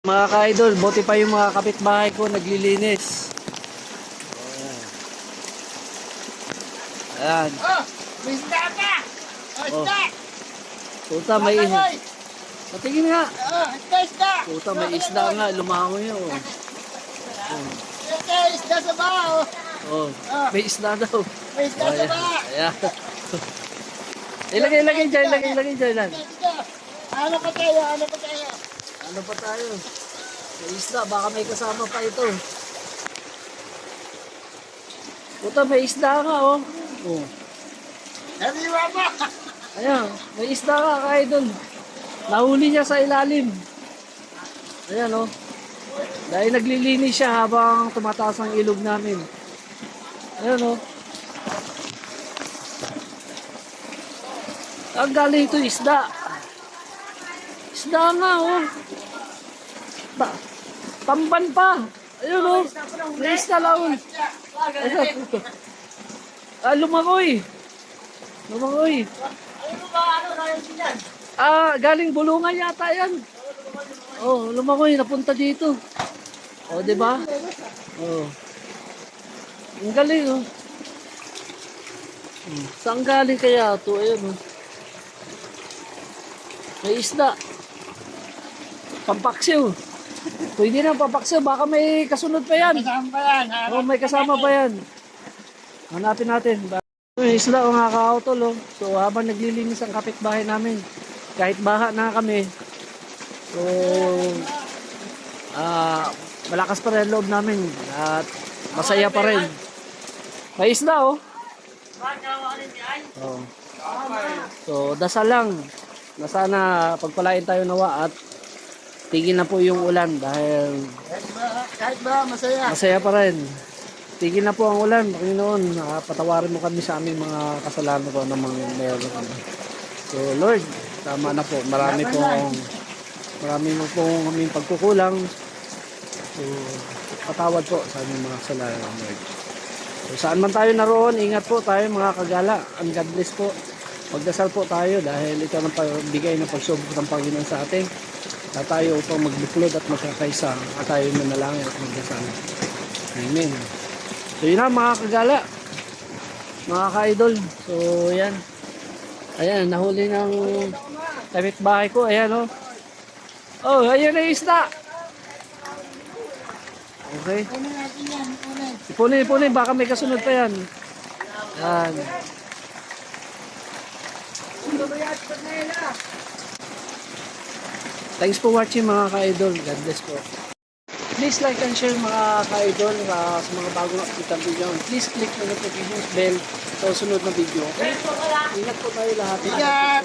Mga ka-idol, buti pa yung mga kapitbahay ko naglilinis. Ayan. Oh, may isda ka! Oh, isda! Puta, may isda. Patingin nga. Oh, isda, isda! Puta, may isda nga. Lumangoy yun. Isda, isda sa bao! Oh, may isda daw. May isda Oh, sa bao! Ayan. Ilagay, ilagay dyan, ilagay, ilagay dyan. Ano pa tayo? Ano pa tayo? Ano pa tayo? May isda, baka may kasama pa ito. Puta, may isda nga, oh. Oh. Nariwa mo! Ayan, may isda ka, ka-idol. Nahuli niya sa ilalim. Ayan, oh. Dahil naglilinis siya habang tumataas ang ilog namin. Ayan, oh. Ang galing ito, isda. Isda nga, oh. Ta tamban pa. Ayun, oh. May isda laon. Ayan, Ah, tayo dyan? Ah, galing bulungan yata yan. Oh, lumakoy, napunta dito. Oh, di ba? Oh. Ang galing, oh. Hmm. Saan galing kaya ito? Ayun, oh. May isda. Pampaksiw. Pwede na pampaksiw. Baka may kasunod pa yan. Kasama pa yan. Oh, may kasama pa yan. Hanapin natin. Yung isla o nga kautol oh. So habang naglilinis ang kapitbahay namin, kahit baha na kami, so ah malakas pa rin loob namin at masaya pa rin. May isla oh. Oh. So dasal lang na sana pagpalain tayo nawa at tigil na po yung ulan dahil Kahit ba, kahit ba masaya. Masaya pa rin. Tigil na po ang ulan, Panginoon. Ah, patawarin mo kami sa aming mga kasalanan ko ng mga meron kami. So, Lord, tama na po. Marami po marami mo po kaming pagkukulang. So, patawad po sa aming mga kasalanan, Lord. So, saan man tayo naroon, ingat po tayo mga kagala. And God bless po. Magdasal po tayo dahil ito ang pagbigay ng pagsubok ng Panginoon sa atin. Na tayo upang magbuklod at magkakaisa at tayo manalangin at magdasal. Amen. So yun na mga kagala. Mga ka-idol. So yan. Ayan, nahuli ng damit bahay ko. Ayan oh. Oh, ayan na yung isda. Okay. Yan. Ipunin, ipunin. Baka may kasunod pa yan. Yan. Thanks for watching mga ka-idol. God bless po. Please like and share mga ka-idol uh, sa mga bago nakikita video. Please click the notification bell sa sunod na video. Okay? Ingat po tayo lahat. Ingat!